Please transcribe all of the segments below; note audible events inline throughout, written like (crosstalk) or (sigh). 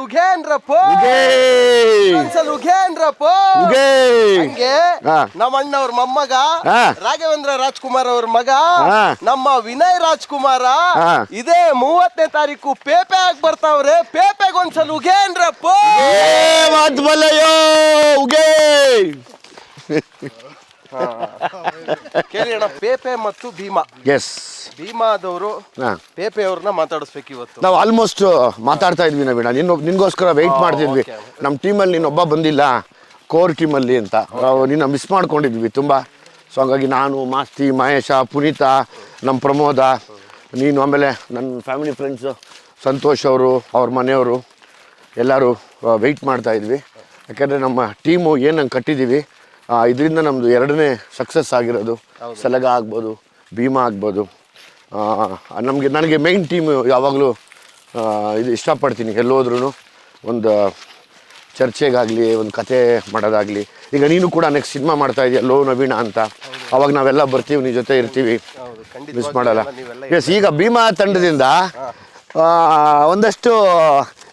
ಉಘೇನ್ರಪ್ಪ ಉಗೇ ಒಂದ್ಸಲ ಉಘೇನ್ರಪ್ಪ ಉಗೇ ಹಂಗೆ ಹಾ. ನಮ್ಮ ಅಣ್ಣವ್ರ ಮೊಮ್ಮಗ. ರಾಘವೇಂದ್ರ ರಾಜ್ಕುಮಾರ್ ಅವ್ರ ಮಗ. ನಮ್ಮ ವಿನಯ್ ರಾಜ್ಕುಮಾರ. ಇದೇ ಮೂವತ್ತನೇ ತಾರೀಕು ಪೇಪೆ ಆಗಿ ಬರ್ತಾವ್ರೆ ಪೇಪೆಗೆ ಒಂದ್ಸಲ ಉಗೇ ಕೇಳಿ ಅಣ್ಣ ಪೇಪೆ ಮತ್ತು ಭೀಮಾ. ಎಸ್ ಭೀಮಾದವರು ಹಾಂ. ಪೇಪೆ ಅವ್ರನ್ನ ಮಾತಾಡಿಸ್ಬೇಕು ಇವತ್ತು. ನಾವು ಆಲ್ಮೋಸ್ಟ್ ಮಾತಾಡ್ತಾ ಇದ್ವಿ ನವೀಣ. ನಿನ್ನ ನಿನ್ಗೋಸ್ಕರ ವೆಯ್ಟ್ ಮಾಡ್ತಿದ್ವಿ. ನಮ್ಮ ಟೀಮಲ್ಲಿ ನೀನೊಬ್ಬ ಬಂದಿಲ್ಲ. ಕೋರ್ ಟೀಮಲ್ಲಿ ಅಂತ. ನಾವು ನಿನ್ನ ಮಿಸ್ ಮಾಡ್ಕೊಂಡಿದ್ವಿ ತುಂಬ. ಸೊ ಹಾಗಾಗಿ ನಾನು ಮಾಸ್ತಿ ಮಹೇಶ ಪುನೀತ ನಮ್ಮ ಪ್ರಮೋದ ನೀನು ಆಮೇಲೆ ನನ್ನ ಫ್ಯಾಮಿಲಿ ಫ್ರೆಂಡ್ಸು ಸಂತೋಷ್ ಅವರು ಅವ್ರ ಮನೆಯವರು ಎಲ್ಲರೂ ವೆಯ್ಟ್ ಮಾಡ್ತಾ ಇದ್ವಿ. ಯಾಕೆಂದರೆ ನಮ್ಮ ಟೀಮು ಏನು ಹಂಗೆ ಕಟ್ಟಿದ್ದೀವಿ ಇದರಿಂದ ನಮ್ಮದು ಎರಡನೇ ಸಕ್ಸಸ್ ಆಗಿರೋದು. ಸಲಗ ಆಗ್ಬೋದು ಭೀಮಾ ಆಗ್ಬೋದು. ನಮಗೆ ನನಗೆ ಮೈನ್ ಟೀಮ್ ಯಾವಾಗಲೂ ಇದು ಇಷ್ಟಪಡ್ತೀನಿ ಎಲ್ಲೋದ್ರೂ ಒಂದು ಚರ್ಚೆಗಾಗಲಿ ಒಂದು ಕತೆ ಮಾಡೋದಾಗಲಿ. ಈಗ ನೀನು ಕೂಡ ನೆಕ್ಸ್ಟ್ ಸಿನಿಮಾ ಮಾಡ್ತಾ ಇದೆಯಾ ಲೋ ನವೀಣ ಅಂತ. ಅವಾಗ ನಾವೆಲ್ಲ ಬರ್ತೀವಿ ನಿನ್ನ ಜೊತೆ ಇರ್ತೀವಿ. ಮಿಸ್ ಮಾಡಲ್ಲ. ಎಸ್ ಈಗ ಭೀಮಾ ತಂಡದಿಂದ ಒಂದಷ್ಟು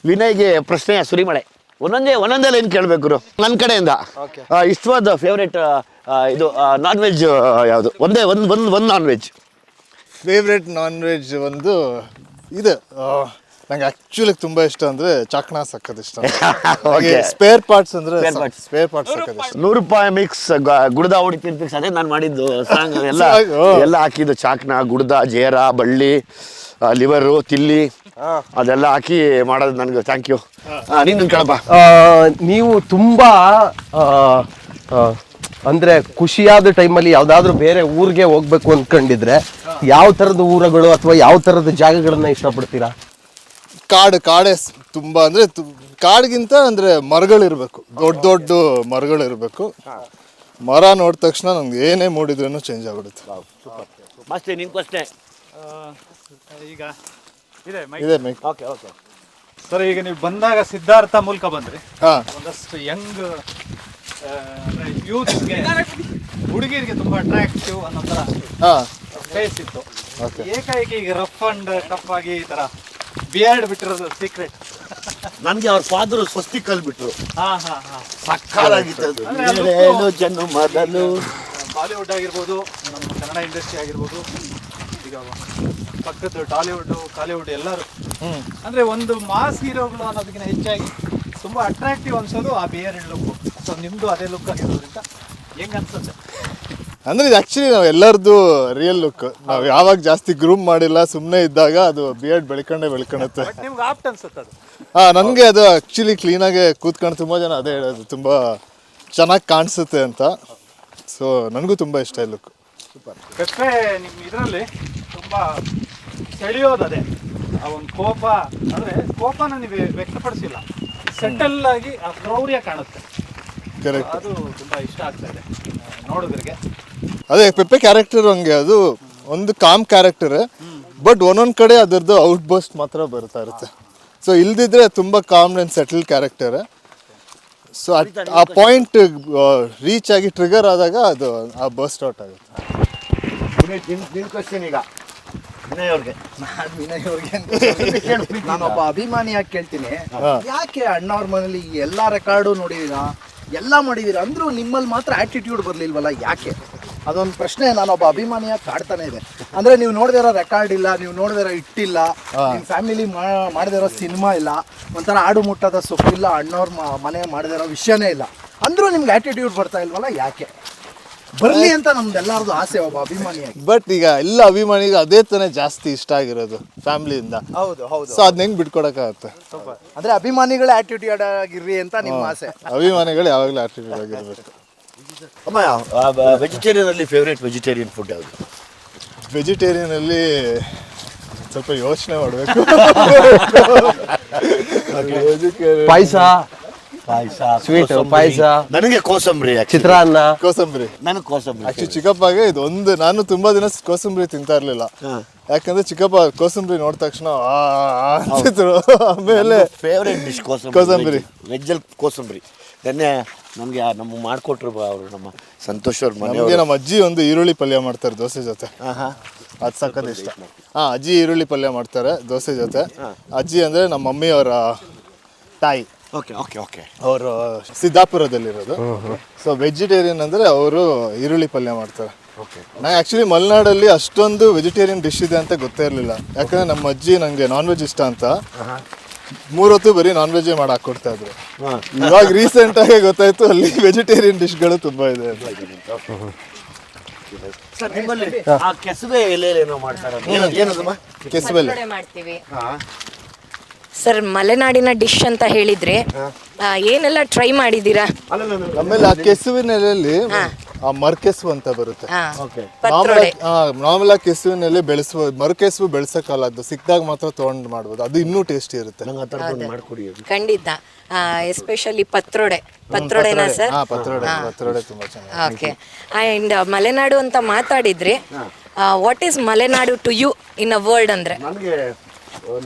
ವಿನಯ್ಗೆ ಪ್ರಶ್ನೆಯ ಸುರಿಮಳೆ. ಒಂದೊಂದೇ ಒಂದೊಂದೇ ಲೈನ್ ಕೇಳಬೇಕು ನನ್ನ ಕಡೆಯಿಂದ. ಇಷ್ಟವಾದ ಫೇವ್ರೇಟ್ ಇದು ನಾನ್ ವೆಜ್ ಯಾವುದು? ಒಂದೇ ಒಂದು ಒಂದು ಒಂದು non veg favourite non veg ಒಂದು ಇದು. ನಂಗೆ ಆಕ್ಚುಲಿ ತುಂಬಾ ಇಷ್ಟ ಅಂದ್ರೆ ಚಾಕ್ನಾ ಸಕ್ಕದ ಇಷ್ಟ ಓಕೆ ಸ್ಪೇರ್ ಪಾರ್ಟ್ಸ್ ಅಂದ್ರೆ ಸ್ಪೇರ್ ಪಾರ್ಟ್ಸ್ ಸಕ್ಕತ್ ಇಷ್ಟ. ನೂರು ರೂಪಾಯಿ ಮಿಕ್ಸ್ ಗುಡ್ದ ಹೊಡಿ ತಿನ್ಪಿಕ್ಸ್ ಅದೇ ನಾನು ಮಾಡಿದ್ದು ಸಾಂಗ್ ಎಲ್ಲ. (laughs) ಎಲ್ಲ ಹಾಕಿದ್ದು ಚಾಕ್ನ ಗುಡ್ದ ಜೇರ ಬಳ್ಳಿ. ಲಿವರು ತಿಲ್ಲಿ ಅದೆಲ್ಲ ಹಾಕಿ ಮಾಡೋದು ನನಗೆ. ಥ್ಯಾಂಕ್ ಯು ನೀನು ಕೇಳಪ್ಪ. ನೀವು ತುಂಬ ಅಂದ್ರೆ ಖುಷಿಯಾದ ಟೈಮಲ್ಲಿ ಯಾವುದಾದ್ರೂ ಬೇರೆ ಊರಿಗೆ ಹೋಗ್ಬೇಕು ಅಂದ್ಕೊಂಡಿದ್ರೆ ಯಾವ ಥರದ ಊರುಗಳು ಅಥವಾ ಯಾವ ಥರದ ಜಾಗಗಳನ್ನು ಇಷ್ಟಪಡ್ತೀರಾ? ಕಾಡು ಕಾಡೆ ತುಂಬ ಅಂದರೆ ಕಾಡಿಗಿಂತ ಅಂದರೆ ಮರಗಳಿರಬೇಕು. ದೊಡ್ಡ ದೊಡ್ಡ ಮರಗಳಿರಬೇಕು. ಮರ ನೋಡಿದ ತಕ್ಷಣ ನಮ್ಗೆ ಏನೇ ಮೂಡಿದ್ರೂ ಚೇಂಜ್ ಆಗ್ಬಿಡುತ್ತೆ. ಪ್ರಶ್ನೆ ಈಗ ಇದೆ ಇದೆ ಮೈಕ್ ಓಕೆ ಓಕೆ ಸರ್ ಈಗ ನೀವು ಬಂದಾಗ ಸಿದ್ಧಾರ್ಥ ಮೂಲಕ ಬಂದ್ರಿ. ಹಾ. ಒಂದಷ್ಟು ಯಂಗ್ ಯೂತ್ಗೆ ಹುಡುಗಿರಿಗೆ ತುಂಬಾ ಅಟ್ರಾಕ್ಟಿವ್ ಅನ್ನೋ ತರ ಹಾ. ಫೇಸ್ ಇತ್ತು. ಏಕಾಏಕಿ ಈಗ ರಫ್ ಅಂಡ್ ಟಫ್ ಆಗಿ ಈ ತರ ಬಿಯರ್ಡ್ ಬಿಟ್ಟಿರೋದು ಸೀಕ್ರೆಟ್ ನನಗೆ ಅವ್ರ ಫಾದರ್ ಸ್ವಸ್ತಿ ಕಲ್ಬಿಟ್ರು. ಹಾ ಹಾ ಹಾ. ಸಕ್ಕಾಲಾಗಿತ್ತು. ಅಂದ್ರೆ ಅದು ಏಳು ಜನ ಮೊದಲು. ಬಾಲಿವುಡ್ ಆಗಿರ್ಬೋದು ನಮ್ಮ ಕನ್ನಡ ಇಂಡಸ್ಟ್ರಿ ಆಗಿರ್ಬೋದು. ಈಗ ಪಕ್ಕದ ಟಾಲಿವುಡ್ ಕಾಲಿವುಡ್ ಎಲ್ಲರೂ. ಅಂದ್ರೆ ಒಂದು ಮಾಸ್ ಹೀರೋಗಳು ಅನ್ನೋದಕ್ಕಿಂತ ಹೆಚ್ಚಾಗಿ ತುಂಬಾ ಅಟ್ರಾಕ್ಟಿವ್ ಅನ್ಸೋದು ಆ ಬಿಯರ್ ಲುಕ್ ಸೊ ನಿಮ್ದು ಅದೇ ಲುಕ್ ಆಗಿರೋದ್ರಿಂದ ಹೆಂಗ ಅನ್ಸುತ್ತೆ? ಅಂದ್ರೆ ಇದು ಆಕ್ಚುಲಿ ನಾವು ಎಲ್ಲರದ್ದು ರಿಯಲ್ ಲುಕ್ ನಾವು ಯಾವಾಗ ಜಾಸ್ತಿ ಗ್ರೂಮ್ ಮಾಡಿಲ್ಲ ಸುಮ್ಮನೆ ಇದ್ದಾಗ ಅದು ಬಿಯರ್ಡ್ ಬೆಳ್ಕೊಂಡೇ ಬೆಳ್ಕೊಳುತ್ತೆ ನಿಮ್ಗೆ ಆಪ್ಟ್ ಅನ್ಸುತ್ತೆ ಅದು. ಹಾ ನನಗೆ ಅದು ಆಕ್ಚುಲಿ ಕ್ಲೀನಾಗೆ ಕೂತ್ಕೊಂಡು ತುಂಬ ಜನ ಅದೇ ಹೇಳೋದು ತುಂಬ ಚೆನ್ನಾಗಿ ಕಾಣಿಸುತ್ತೆ ಅಂತ. ಸೊ ನನಗೂ ತುಂಬ ಇಷ್ಟ ಈ ಲುಕ್ ಪೆಪ್ಪೆ ನಿಮ್ಮ ಇದರಲ್ಲಿ ತುಂಬಾ ಸೆಳೆಯೋದು ಅದೇ ಆ ಒಂದು ಕೋಪ ಅಂದ್ರೆ ಕೋಪನ ನೀವು ವ್ಯಕ್ತಪಡಿಸಿಲ್ಲ. ಸೆಟಲ್ ಆಗಿ ಆ ಕ್ರೌರ್ಯ ಕಾಣುತ್ತೆ. ಕರೆಕ್ಟ್ ಅದು ತುಂಬಾ ಇಷ್ಟ ಆಗ್ತಾ ಇದೆ ನೋಡೋದ್ರಿಗೆ ಅದೇ ಪೆಪ್ಪೆ ಕ್ಯಾರೆಕ್ಟರ್ ಹಂಗೆ ಅದು ಒಂದು ಕಾಮ್ ಕ್ಯಾರೆಕ್ಟರ್ ಬಟ್ ಒಂದೊಂದು ಕಡೆ ಅದರದ್ದು ಔಟ್ ಬಸ್ಟ್ ಮಾತ್ರ ಬರ್ತಾ ಇರುತ್ತೆ. ಸೊ ಇಲ್ದಿದ್ರೆ ತುಂಬ calm and settle character so ಆ ಪಾಯಿಂಟ್ ರೀಚ್ ಆಗಿ ಟ್ರಿಗರ್ ಆದಾಗ ಅದು ಆ ಬಸ್ಟ್ ಔಟ್ ಆಗುತ್ತೆ. ಈಗ (laughs) ವಿನಯ್ ಅವ್ರಿಗೆ ನಾನೊಬ್ಬ ಅಭಿಮಾನಿಯಾಗಿ ಕೇಳ್ತೀನಿ. ಯಾಕೆ ಅಣ್ಣವ್ರ ಮನೇಲಿ ಈ ಎಲ್ಲಾ ರೆಕಾರ್ಡು ನೋಡಿದೀರಾ? ಎಲ್ಲ ಮಾಡಿದೀರಾ? ಅಂದ್ರೂ ನಿಮ್ಮಲ್ಲಿ ಮಾತ್ರ ಆಟಿಟ್ಯೂಡ್ ಬರ್ಲಿಲ್ವಲ್ಲ ಯಾಕೆ? ಅದೊಂದು ಪ್ರಶ್ನೆ ನಾನೊಬ್ಬ ಅಭಿಮಾನಿಯಾಗಿ ಕಾಡ್ತಾನೆ ಇದೆ. ಅಂದ್ರೆ ನೀವು ನೋಡ್ದಿರೋ ರೆಕಾರ್ಡ್ ಇಲ್ಲ ನೀವು ನೋಡ್ದಿರೋ ಇಟ್ಟಿಲ್ಲ ನಿಮ್ಮ ಫ್ಯಾಮಿಲಿ ಮಾಡದಿರೋ ಸಿನಿಮಾ ಇಲ್ಲ ಒಂಥರ ಆಡು ಮುಟ್ಟದ ಸೊಪ್ಪಿಲ್ಲ ಅಣ್ಣವ್ರ ಮ- ಮನೆ ಮಾಡದಿರೋ ವಿಷಯನೇ ಇಲ್ಲ. ಅಂದ್ರೂ ನಿಮ್ಗೆ ಆಟಿಟ್ಯೂಡ್ ಬರ್ತಾ ಇಲ್ವಲ್ಲ ಯಾಕೆ? ಬರ್ಲಿ ಅಂತ ನಮ್ದೆಲ್ಲರದು ಆಸೆ ಒಬ್ಬ ಅಭಿಮಾನಿಯಾಗಿ. ಬಟ್ ಈಗ ಎಲ್ಲ ಅಭಿಮಾನಿಗೆ ಅದೇ ತಾನೇ ಜಾಸ್ತಿ ಇಷ್ಟ ಆಗಿರೋದು ಫ್ಯಾಮಿಲಿಯಿಂದ. ಹೌದು ಹೌದು. ಸೊ ಅದನ್ನ ಹೆಂಗ್ ಬಿಟ್ಕೊಡಕ್ಕಾಗತ್ತೆ? ಅಂದ್ರೆ ಅಭಿಮಾನಿಗಳ ಆಟಿಟ್ಯೂಡ್ ಆಗಿರ್ರಿ ಅಂತ ನಿಮ್ಮ ಆಸೆ. ಅಭಿಮಾನಿಗಳು ಯಾವಾಗಲೂ ಆಟಿಟ್ಯೂಡ್ ಆಗಿರ್ಬೇಕು. ಅಮ್ಮ ವೆಜಿಟೇರಿಯನ್ ಅಲ್ಲಿ ಫೇವ್ರೇಟ್ ವೆಜಿಟೇರಿಯನ್ ಫುಡ್ ಯಾವುದು? ವೆಜಿಟೇರಿಯನ್ ಅಲ್ಲಿ ಸ್ವಲ್ಪ ಯೋಚನೆ ಮಾಡಬೇಕು. (laughs) ಪಾಯಸ? ಪಾಯಸ ಸ್ವೀಟ್ ಪಾಯ್ಸ. ನನಗೆ ಕೋಸಂಬರಿ. ಚಿತ್ರಾನ್ನ. ಕೋಸಂಬರಿ. ನನಗೆ ಕೋಸಂಬರಿ ಆಕ್ಚುಲಿ ಚಿಕ್ಕಪ್ಪಗೆ ಇದು ಒಂದು ನಾನು ತುಂಬಾ ದಿನ ಕೋಸಂಬರಿ ತಿಂತಾ ಇರ್ಲಿಲ್ಲ. ಯಾಕಂದ್ರೆ ಚಿಕ್ಕಪ್ಪ ಕೋಸಂಬರಿ ನೋಡಿದ ತಕ್ಷಣ ಆ, ಆ ಅಂತಿದ್ರು. ಆಮೇಲೆ ಫೇವ್ರೇಟ್ ಡಿಶ್ ಕೋಸಂಬರಿ. ಕೋಸಂಬರಿ. ವೆಜ್ಜಲ್ಲಿ ಕೋಸಂಬರಿ. ನೆನ್ನೆ ನಮಗೆ ನಮ್ಮ ಮಾಡಿಕೊಟ್ರು ಅವರು ನಮ್ಮ ಸಂತೋಷ್ ಅವ್ರ ಮನೆಗೆ ಮನೆಯವರು ನಮ್ಮ ಅಜ್ಜಿ ಒಂದು ಈರುಳ್ಳಿ ಪಲ್ಯ ಮಾಡ್ತಾರೆ ದೋಸೆ ಜೊತೆ. ಆಹಾ. ಅದು ಸಖತ್ ಇಷ್ಟ. ಹಾ ಅಜ್ಜಿ ಈರುಳ್ಳಿ ಪಲ್ಯ ಮಾಡ್ತಾರೆ ದೋಸೆ ಜೊತೆ. ಅಜ್ಜಿ ಅಂದ್ರೆ ನಮ್ಮ ಮಮ್ಮಿ ಅವರ ತಾಯಿ. ಓಕೆ ಓಕೆ ಓಕೆ ಅವರು ಸಿದ್ದಾಪುರದಲ್ಲಿರೋದು. ಸೊ ವೆಜಿಟೇರಿಯನ್ ಅಂದರೆ ಅವರು ಈರುಳ್ಳಿ ಪಲ್ಯ ಮಾಡ್ತಾರೆ. ಓಕೆ ನಾ ಆ್ಯಕ್ಚುಲಿ ಮಲೆನಾಡಲ್ಲಿ ಅಷ್ಟೊಂದು ವೆಜಿಟೇರಿಯನ್ ಡಿಶ್ ಇದೆ ಅಂತ ಗೊತ್ತೇ ಇರಲಿಲ್ಲ. ಯಾಕಂದ್ರೆ ನಮ್ಮ ಅಜ್ಜಿ ನನಗೆ ನಾನ್ ವೆಜ್ ಇಷ್ಟ ಅಂತ. ಮೂರೊತ್ತು ಬರೀ ನಾನ್ ವೆಜ್ ಮಾಡಿ ಹಾಕೊಡ್ತಾ ಇದ್ರು. ಇವಾಗ ರೀಸೆಂಟ್ ಆಗಿ ಗೊತ್ತಾಯ್ತು ಅಲ್ಲಿ ವೆಜಿಟೇರಿಯನ್ ಡಿಶ್ಗಳು ತುಂಬಾ ಇದೆ. ಸರ್ ನಿಮ್ಮಲ್ಲಿ ಆ ಕೆಸುವೆ ಎಲೆಲೇನೋ ಮಾಡ್ತಾರೆ ಏನದಮ್ಮ ಮಾಡ್ತೀವಿ. ಸರ್ ಮಲೆನಾಡಿನ ಡಿಶ್ ಅಂತ ಹೇಳಿದ್ರೆ ಆ, ಏನೆಲ್ಲ ಟ್ರೈ ಮಾಡಿದ್ದೀರಾ? ಆಮೇಲೆ ಆ ಕೆಸುವಿನ ಎಲೆಯಲ್ಲಿ ಆ ಮರ್ಕೆಸು ಅಂತ ಬರುತ್ತೆ. ಹಾ, ಓಕೆ. ಪತ್ರೊಡೆ. ನಾರ್ಮಲ್ ಆಗಿ ಕೆಸುವಿನಲ್ಲಿ ಬೆಳೆಸುವ ಮರುಕೆಸುವು ಬೆಳೆಸಕ್ಕಲ್ಲ ಅದು ಸಿಕ್ಕಿದಾಗ ಮಾತ್ರ ತೊಗೊಂಡು ಮಾಡ್ಬೋದು. ಅದು ಇನ್ನೂ ಟೇಸ್ಟಿ ಇರುತ್ತೆ. ನಂಗೆ ಆ ಥರದ್ದು ಮಾಡ್ಕೊಡಿ ಅದು. ಖಂಡಿತ. ಎಸ್ಪೆಷಲಿ ಪತ್ರೊಡೆ. ಪತ್ರೊಡೆನಾ ಸರ್? ಹಾ ಪತ್ರೊಡೆ ಪತ್ರೊಡೆ ತುಂಬಾ ಚೆನ್ನಾಗಿ. ಓಕೆ ಆ್ಯಂಡ್ ಮಲೆನಾಡು ಅಂತ ಮಾತಾಡಿದ್ರೆ what is Malenadu to you in a world ಅಂದ್ರೆ? ನನಗೆ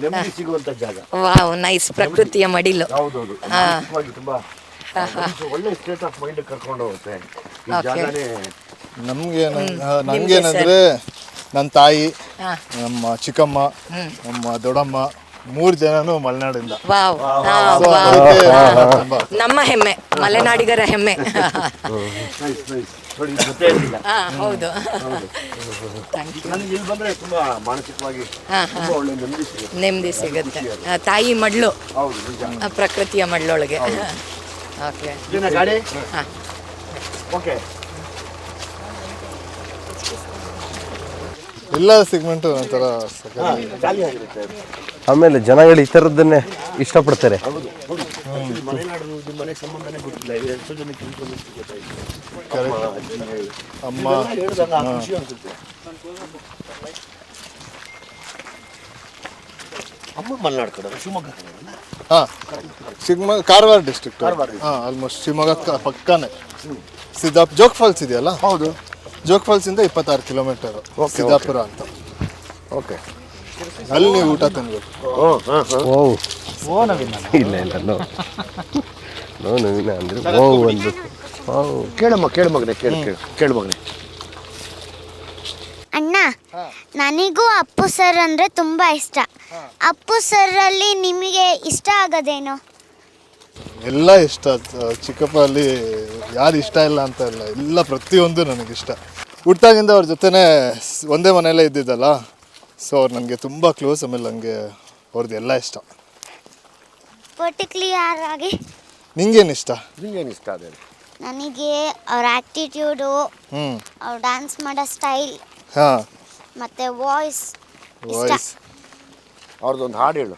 ನೆಮ್ಮದಿ ಸಿಗುವಂತ ಜಾಗ. ವಾವ್ ನೈಸ್ ಪ್ರಕೃತಿಯ ಮಡಿಲು. ಹೌದೌದು. ಮಾನಸಿಕವಾಗಿ ತುಂಬಾ ಒಳ್ಳೆ ಸ್ಟೇಟ್ ಆಫ್ ಮೈಂಡ್ ಕರ್ಕೊಂಡು ಹೋಗುತ್ತೆ. ಈ ಜಾಗನೇ ನಮ್ಗೆ ಏನಂದ್ರೆ ನನ್ನ ತಾಯಿ ನಮ್ಮ ಚಿಕ್ಕಮ್ಮ ನಮ್ಮ ದೊಡ್ಡಮ್ಮ ಮೂರ್ ಜನನು ಮಲೆನಾಡಿಂದ. ನಮ್ಮ ಹೆಮ್ಮೆ ಮಲೆನಾಡಿಗರ ಹೆಮ್ಮೆ. (laughs) ಇದು ಗೊತ್ತೇ ಇರಲಿಲ್ಲ. ಹಾ ಹೌದು. ಥ್ಯಾಂಕ್ ಯು ನನಗೆ ಇಲ್ಲಿ ಬಂದ್ರೆ ತುಂಬಾ ಮಾನಸಿಕವಾಗಿ ತುಂಬಾ ಒಳ್ಳೆ ನೆಮ್ಮದಿ ಸಿಗುತ್ತೆ. ನೆಮ್ಮದಿ ಸಿಗುತ್ತೆ. ಆ, ತಾಯಿ ಮಡ್ಲು ಹೌದು ನಿಜ. ಆ, ಪ್ರಕೃತಿಯ ಮಡ್ಲೊಳಗೆ ಓಕೆ ಇದನ್ನ ಗಾಡಿ? ಹಾ. ಓಕೆ ಎಲ್ಲ ಸಿಗ್ಮೆಂಟು ಒಂಥರ ಸಖತ್. ಖಾಲಿ ಆಗಿರುತ್ತೆ. ಆಮೇಲೆ ಜನಗಳು ಈ ಥರದ್ದನ್ನೇ ಇಷ್ಟಪಡ್ತಾರೆ? ಹಾ ಶಿವಮೊಗ್ಗ ಕಾರವಾರ ಡಿಸ್ಟ್ರಿಕ್ಟ್ ಹಾಂ ಆಲ್ಮೋಸ್ಟ್ ಶಿವಮೊಗ್ಗ ಪಕ್ಕನೆ ಪಕ್ಕನೇ. ಸಿದ್ದಾಪ್ ಜೋಗ್ ಫಾಲ್ಸ್ ಇದೆಯಲ್ಲ? ಹೌದು. ಜೋಗ್ ಫಾಲ್ಸ್ ಇಂದ ಇಪ್ಪತ್ತಾರು ಕಿಲೋಮೀಟರ್ ಸಿದ್ದಾಪುರ ಅಂತ. ಓಕೆ ಅಲ್ಲಿ ನೀವು ಊಟ ತಿನ್ಬೇಕು. ಹಾಂ ಓ ಇಲ್ಲ ಇಲ್ಲ ನೋ. ನೋ ನವೀನ ಅಂದ್ರೆ ಓ ಒಂದು. ಓ. ಕೇಳಮ್ಮ ಕೇಳು ಮಗನೆ ಕೇಳು ಕೇಳು ಕೇಳು ಮಗನೇ. ಅಣ್ಣ ನನಗೂ ಅಪ್ಪು ಸರ್ ಅಂದ್ರೆ ತುಂಬಾ ಇಷ್ಟ. ಅಪ್ಪು ಸರ್ ಅಲ್ಲಿ ನಿಮಗೆ ಇಷ್ಟ ಆಗೋದೇನು? ಎಲ್ಲ ಇಷ್ಟ. ಚಿಕ್ಕಪ್ಪ ಅಲ್ಲಿ ಯಾರು ಇಷ್ಟ ಇಲ್ಲ ಅಂತ ಇಲ್ಲ. ಎಲ್ಲ ಪ್ರತಿಯೊಂದು ನನಗಿಷ್ಟ. ಹುಟ್ಟಾಗಿಂದ ಅವ್ರ ಜೊತೆನೇ ಒಂದೇ ಮನೆಯಲ್ಲೇ ಇದ್ದಿದ್ದಲ್ಲ? ಸೊ ಅವ್ರು ನನಗೆ ತುಂಬ ಕ್ಲೋಸ್ ಆಮೇಲೆ ನನಗೆ ಅವ್ರದ್ದು ಎಲ್ಲ ಇಷ್ಟ. ಪರ್ಟಿಕ್ಯುಲರ್ ಆಗಿ ನಿಂಗೇನು ಇಷ್ಟ? ನಿಂಗೇನು ಇಷ್ಟ ಅದೇ? ನನಗೆ ಅವ್ರ ಆ್ಯಕ್ಟಿಟ್ಯೂಡು ಹ್ಞೂ ಅವ್ರು ಡ್ಯಾನ್ಸ್ ಮಾಡೋ ಸ್ಟೈಲ್ ಹಾಂ. ಮತ್ತೆ ವಾಯ್ಸ್ ಇಷ್ಟ. ವಾಯ್ಸ್ ಅವ್ರದ್ದೊಂದು ಹಾಡು ಹೇಳು.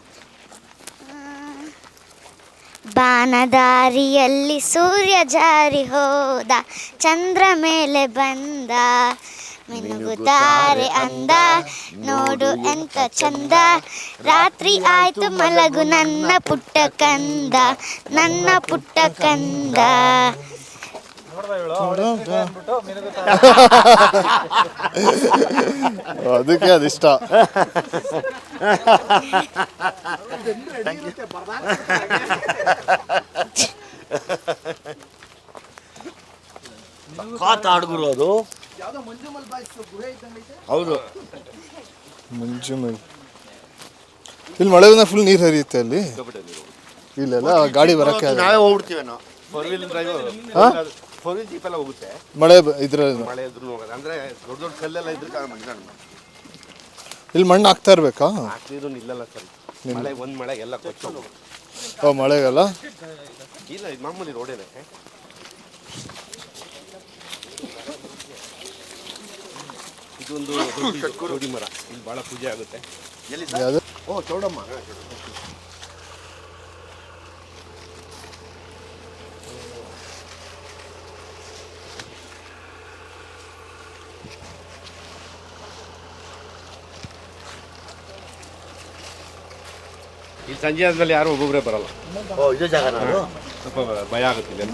ಬಾನದಾರಿಯಲ್ಲಿ ಸೂರ್ಯ ಜಾರಿ ಹೋದ ಚಂದ್ರ ಮೇಲೆ ಬಂದ ಮಿನುಗುತ್ತಾರೆ ಅಂದ. ನೋಡು ಎಂತ ಚಂದ. ರಾತ್ರಿ ಆಯ್ತು ಮಲಗು ನನ್ನ ಪುಟ್ಟ ಕಂದ. ನನ್ನ ಪುಟ್ಟ ಕಂದ. (laughs) ಅದಕ್ಕೆ ಅದಿಷ್ಟ. ಕಾತ ಹಾಡುಗುರು ಅದು ಹೌದು. (laughs) ಮಂಜುಮಲ್. ಮೈ ಇಲ್ಲಿ ಮಳೆ ಬಂದಾಗ ಫುಲ್ ನೀರು ಹರಿಯುತ್ತೆ ಅಲ್ಲಿ. ಇಲ್ಲೆಲ್ಲ ಗಾಡಿ ಬರಕ್ಕೆ ಆಗಲ್ಲ. ನಾವೇ ಹೋಗ್ಬಿಡ್ತೀವಿ ನಾವು. Four wheel drive four wheel jeep ಎಲ್ಲ ಹೋಗುತ್ತೆ. ಮಳೆ ಬ- ಇದ್ರಲ್ಲಿ ಮಳೆ ಇದ್ರು ಹೋಗೋದು ಅಂದ್ರೆ ದೊಡ್ಡ ದೊಡ್ಡ ಕಲ್ಲೆಲ್ಲ ಇದ್ರೆ ಮಣ್ಣು ಇಲ್ಲಿ ಮಣ್ಣು ಹಾಕ್ತಾ ಇರ್ಬೇಕಾ? ಹಾಕ್ತಿದ್ರು ನಿಲ್ಲಲ್ಲ ಸರ್. ಮಳೆ ಒಂದ್ ಮಳೆ ಎಲ್ಲ ಓ ಮಳೆಗಲ್ಲ? ಇಲ್ಲ ಇದು ಮಾಮೂಲಿ ರೋಡೇನೆ ಇದೊಂದು ಜೋಡಿ ಮರ. ಇಲ್ಲಿ ಬಹಳ ಪೂಜೆ ಆಗುತ್ತೆ. ಯಾವುದು? ಓ ಚೌಡಮ್ಮ. ಇಲ್ಲಿ ಸಂಜೆ ಆದ್ಮೇಲೆ ಯಾರು ಒಬ್ಬೊಬ್ಬರೇ ಬರಲ್ಲ. ಓ ಇದೇ ಜಾಗ ನಾನು? ಸ್ವಲ್ಪ ಭಯ ಆಗುತ್ತೆ ಇಲ್ಲಿ.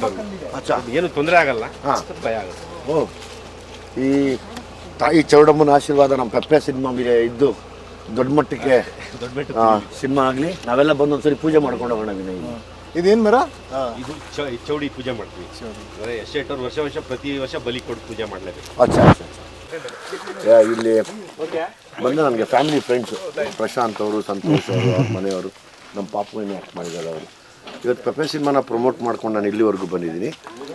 ಅಚ್ಚಾ. ಏನು ತೊಂದರೆ ಆಗಲ್ಲ. ಸ್ವಲ್ಪ ಭಯ ಆಗುತ್ತೆ. ಓ ಈ ತಾಯಿ ಚೌಡಮ್ಮನ ಆಶೀರ್ವಾದ ನಮ್ಮ ಪೆಪ್ಪೆ ಸಿನಿಮಾ ಮೇಲೆ ಇದ್ದು ದೊಡ್ಡ ಮಟ್ಟಕ್ಕೆ ಸಿನಿಮಾ ಆಗಲಿ ನಾವೆಲ್ಲ ಬಂದು ಒಂದ್ಸರಿ ಪೂಜೆ ಮಾಡ್ಕೊಂಡು ಹೋಗೋಣ ವಿನಯ್. ಇದೇನು ಮರ? ಇದು ಚ- ಚೌಡಿ ಪೂಜೆ ಮಾಡ್ತೀವಿ. ಅಂದ್ರೆ ವರ್ಷ ವರ್ಷ ಪ್ರತಿ ವರ್ಷ ಬಲಿ ಕೊಟ್ಟು ಪೂಜೆ ಮಾಡಲೇಬೇಕು. ಅಚ್ಚಾ ಅಚ್ಚಾ ಅಚ್ಚಾ. ಯಾ, ಇಲ್ಲಿ ಬಂದು ನನಗೆ ಫ್ಯಾಮಿಲಿ ಫ್ರೆಂಡ್ಸು ಪ್ರಶಾಂತ್ ಅವರು ಸಂತೋಷ್ ಅವರು ಅವ್ರ ಮನೆಯವರು ನಮ್ಮ ಪಾಪು ಏನು ಆ್ಯಕ್ಟ್ ಮಾಡಿದ್ದಾರೆ ಅವರು. ಇವತ್ತು ಪೆಪೆ ಸಿನಿಮಾನ ಪ್ರಮೋಟ್ ಮಾಡ್ಕೊಂಡು ನಾನು ಇಲ್ಲಿವರೆಗೂ ಬಂದಿದ್ದೀನಿ.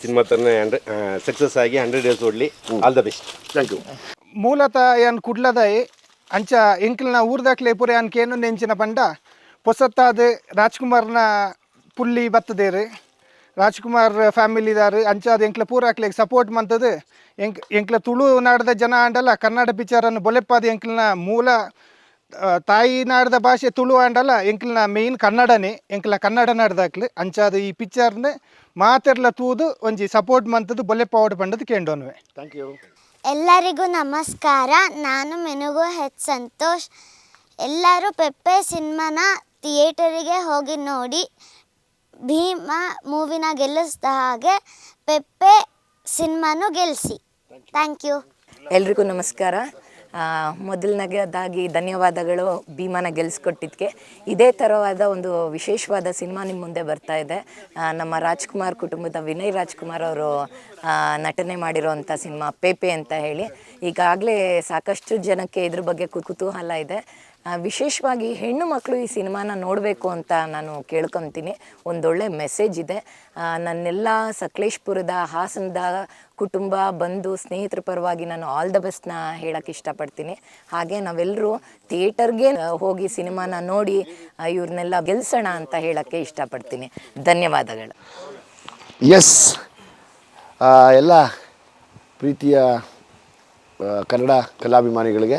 ಸಿನಿಮಾ ತರನೇ ಸಕ್ಸಸ್ ಆಗಿ hundred days ಓಡ್ಲಿ. All the best thank you ಮೂಲತಃ ಏನು ಕುಡ್ಲದಾಯಿ ಅಂಚ ಎಂಕ್ಲನ ಊರ್ದಾಕ್ಲೆ ಪುರೆ ಅನ್ಕೇನು ನೆಂಚಿನ ಪಂಡ ಪೊಸತ್ತಾದ ರಾಜ್ಕುಮಾರ್ನ ಪುಲ್ಲಿ ಬತ್ತದೇರು. ರಾಜ್ಕುಮಾರ್ ಫ್ಯಾಮಿಲಿದಾರು ಅಂಚಾದ ಎಂಕ್ಲ ಪೂರಾಕ್ಲೆ ಸಪೋರ್ಟ್ ಮಂತದ್ದು ಎಂಕ್ ಎಂಕ್ಲ ತುಳು ನಾಡದ ಜನ ಆಂಡಲ್ಲ ಕನ್ನಡ ಪಿಕ್ಚರನ್ನು ಬೊಲೆಪ್ಪಾದ ಎಂಕ್ಲನ ಮೂಲ ತಾಯಿ ನಾಡದ ಭಾಷೆ ತುಳು ಆಂಡಲ್ಲ ಎಂಕ್ಲನ ಮೇಯ್ನ್ ಕನ್ನಡನೇ ಎಂಕ್ಲ ಕನ್ನಡ ನಾಡ್ದಾಕ್ಲು ಅಂಚಾದ ಈ ಪಿಕ್ಚರ್ನ ಮಾತೆರ್ಲ ತೂದು ಒಂಜಿ ಸಪೋರ್ಟ್ ಮಂತದು ಪವರ್ಡ್ ಪಂಡದು ಕೇಂಡೋನ್ವೆ. ಥ್ಯಾಂಕ್ ಯು ಎಲ್ಲರಿಗೂ ನಮಸ್ಕಾರ. ನಾನು ಮೆನುಗು ಹೆಚ್ ಸಂತೋಷ್. ಎಲ್ಲರೂ ಪೆಪ್ಪೆ ಸಿನಿಮಾನ ಥಿಯೇಟರಿಗೆ ಹೋಗಿ ನೋಡಿ ಭೀಮ ಮೂವಿನ ಗೆಲ್ಲಿಸಿದ ಹಾಗೆ ಪೆಪ್ಪೆ ಸಿನಿಮಾನು ಗೆಲ್ಲಿಸಿ ಥ್ಯಾಂಕ್ ಯು ಎಲ್ರಿಗೂ ನಮಸ್ಕಾರ. ಮೊದಲನೇದಾಗಿ ಧನ್ಯವಾದಗಳು ಭೀಮನ ಗೆಲ್ಲಿಸ್ಕೊಟ್ಟಿದ್ದಕ್ಕೆ ಇದೇ ಥರವಾದ ಒಂದು ವಿಶೇಷವಾದ ಸಿನಿಮಾ ನಿಮ್ಮ ಮುಂದೆ ಬರ್ತಾ ಇದೆ. ನಮ್ಮ ರಾಜ್ಕುಮಾರ್ ಕುಟುಂಬದ ವಿನಯ್ ರಾಜ್ಕುಮಾರ್ ಅವರು ನಟನೆ ಮಾಡಿರೋವಂಥ ಸಿನಿಮಾ ಪೇಪೆ ಅಂತ ಹೇಳಿ. ಈಗಾಗಲೇ ಸಾಕಷ್ಟು ಜನಕ್ಕೆ ಇದ್ರ ಬಗ್ಗೆ ಕುತೂಹಲ ಇದೆ. ವಿಶೇಷವಾಗಿ ಹೆಣ್ಣು ಮಕ್ಕಳು ಈ ಸಿನಿಮಾನ ನೋಡಬೇಕು ಅಂತ ನಾನು ಕೇಳ್ಕೊತೀನಿ. ಒಂದೊಳ್ಳೆ ಮೆಸೇಜ್ ಇದೆ. ನನ್ನೆಲ್ಲ ಸಕಲೇಶ್ಪುರದ ಹಾಸನದ ಕುಟುಂಬ, ಬಂಧು ಸ್ನೇಹಿತರ ಪರವಾಗಿ ನಾನು ಆಲ್ ದ ಬೆಸ್ಟ್ನ ಹೇಳಕ್ಕೆ ಇಷ್ಟಪಡ್ತೀನಿ. ಹಾಗೆ ನಾವೆಲ್ಲರೂ ಥಿಯೇಟರ್ಗೆ ಹೋಗಿ ಸಿನಿಮಾನ ನೋಡಿ ಇವ್ರನ್ನೆಲ್ಲ ಗೆಲ್ಸೋಣ ಅಂತ ಹೇಳಕ್ಕೆ ಇಷ್ಟಪಡ್ತೀನಿ. ಧನ್ಯವಾದಗಳು. ಎಸ್ ಎಲ್ಲ ಪ್ರೀತಿಯ ಕನ್ನಡ ಕಲಾಭಿಮಾನಿಗಳಿಗೆ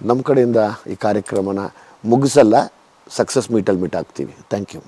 ನಮ್ಮ ಕಡೆಯಿಂದ ಈ ಕಾರ್ಯಕ್ರಮನ ಮುಗಿಸಲ್ಲ ಸಕ್ಸಸ್ ಮೀಟಲ್ಲಿ ಮೀಟ್ ಆಗ್ತೀವಿ. Thank you